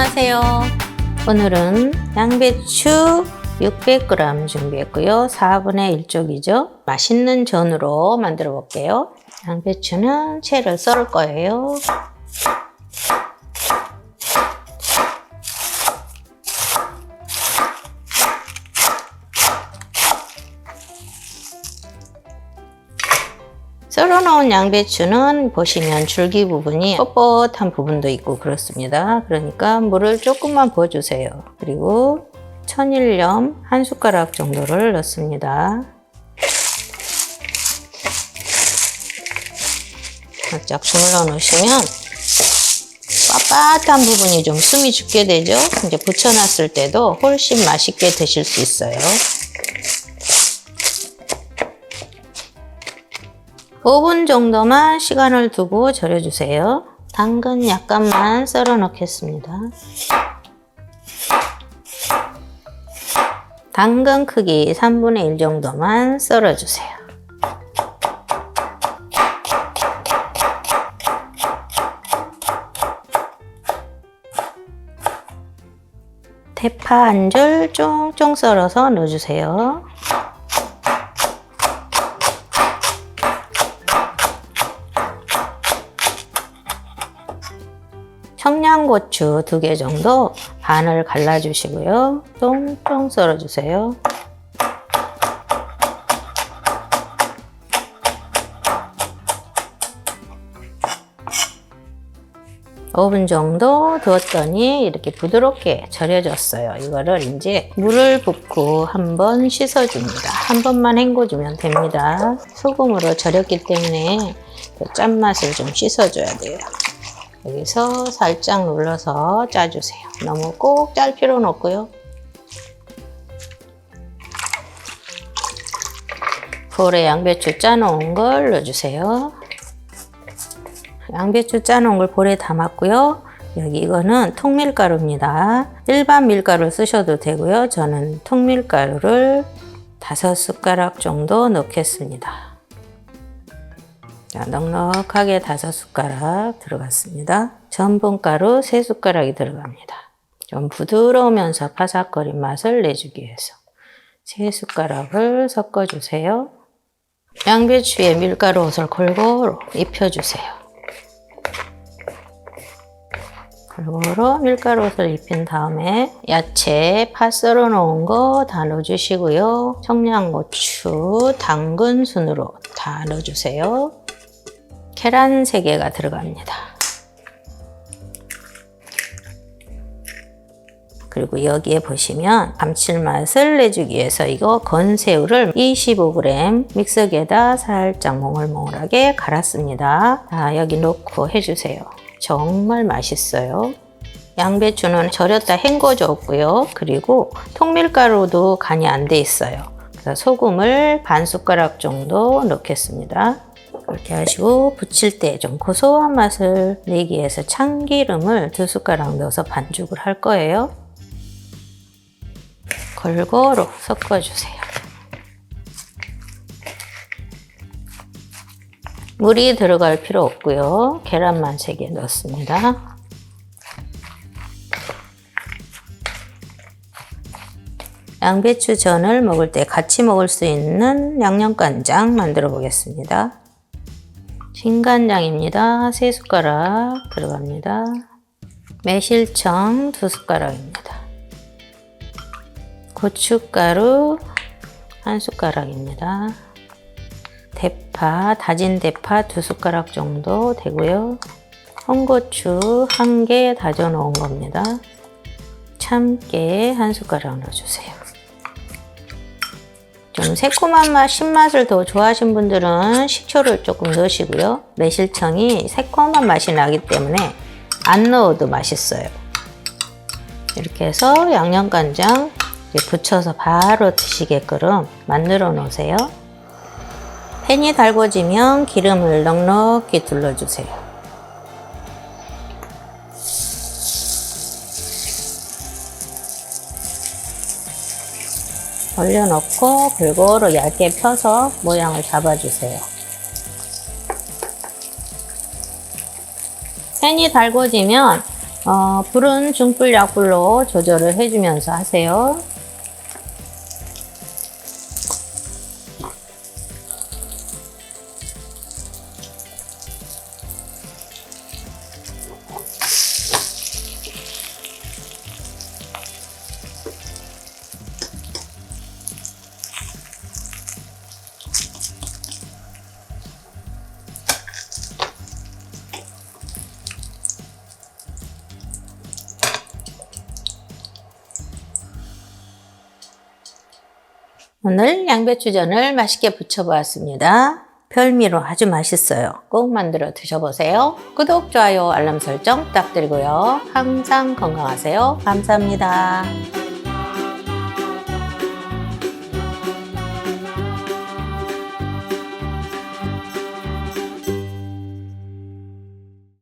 안녕하세요. 오늘은 양배추 600g 준비했고요. 4분의 1쪽이죠. 맛있는 전으로 만들어 볼게요. 양배추는 채를 썰을 거예요. 썰어 놓은 양배추는 보시면 줄기 부분이 뻣뻣한 부분도 있고 그렇습니다. 그러니까 물을 조금만 부어주세요. 그리고 천일염 한 숟가락 정도를 넣습니다. 살짝 주물러 놓으시면 빳빳한 부분이 좀 숨이 죽게 되죠. 이제 부쳐놨을 때도 훨씬 맛있게 드실 수 있어요. 5분 정도만 시간을 두고 절여주세요. 당근 약간만 썰어 넣겠습니다. 당근 크기 3분의 1 정도만 썰어주세요. 대파 한 줄 쫑쫑 썰어서 넣어주세요. 청양고추 두 개 정도 반을 갈라주시고요. 쫑쫑 썰어주세요. 오분 정도 두었더니 이렇게 부드럽게 절여졌어요. 이거를 이제 물을 붓고 한번 씻어줍니다. 한 번만 헹궈주면 됩니다. 소금으로 절였기 때문에 그 짠맛을 좀 씻어줘야 돼요. 여기서 살짝 눌러서 짜주세요. 너무 꼭 짤 필요는 없고요. 볼에 양배추 짜놓은 걸 넣어주세요. 양배추 짜놓은 걸 볼에 담았고요. 여기 이거는 통밀가루입니다. 일반 밀가루 쓰셔도 되고요. 저는 통밀가루를 다섯 숟가락 정도 넣겠습니다. 자, 넉넉하게 다섯 숟가락 들어갔습니다. 전분가루 세 숟가락이 들어갑니다. 좀 부드러우면서 바삭거린 맛을 내주기 위해서 세 숟가락을 섞어주세요. 양배추에 밀가루 옷을 골고루 입혀주세요. 골고루 밀가루 옷을 입힌 다음에 야채, 파 썰어 놓은 거 다 넣어주시고요. 청양고추, 당근 순으로 다 넣어주세요. 계란 3개가 들어갑니다. 그리고 여기에 보시면 감칠맛을 내주기 위해서 이거 건새우를 25g 믹서기에다 살짝 몽글몽글하게 갈았습니다. 자, 여기 넣고 해주세요. 정말 맛있어요. 양배추는 절였다 헹궈줬고요. 그리고 통밀가루도 간이 안 돼 있어요. 소금을 반 숟가락 정도 넣겠습니다. 이렇게 하시고 부칠 때 좀 고소한 맛을 내기 위해서 참기름을 두 숟가락 넣어서 반죽을 할 거예요. 골고루 섞어주세요. 물이 들어갈 필요 없고요. 계란만 3개 넣습니다. 양배추전을 먹을 때 같이 먹을 수 있는 양념간장 만들어 보겠습니다. 진간장입니다. 3숟가락 들어갑니다. 매실청 2숟가락입니다. 고춧가루 1숟가락입니다. 대파, 다진 대파 2숟가락 정도 되고요. 홍고추 1개 다져 놓은 겁니다. 참깨 1숟가락 넣어주세요. 좀 새콤한 맛, 신맛을 더 좋아하신 분들은 식초를 조금 넣으시고요. 매실청이 새콤한 맛이 나기 때문에 안 넣어도 맛있어요. 이렇게 해서 양념간장 붙여서 바로 드시게끔 만들어 놓으세요. 팬이 달궈지면 기름을 넉넉히 둘러주세요. 올려놓고 골고루 얇게 펴서 모양을 잡아주세요. 팬이 달궈지면 어, 불은 중불 약불로 조절을 해주면서 하세요. 오늘 양배추전을 맛있게 부쳐보았습니다. 별미로 아주 맛있어요. 꼭 만들어 드셔보세요. 구독, 좋아요, 알람 설정 부탁드리고요. 항상 건강하세요. 감사합니다.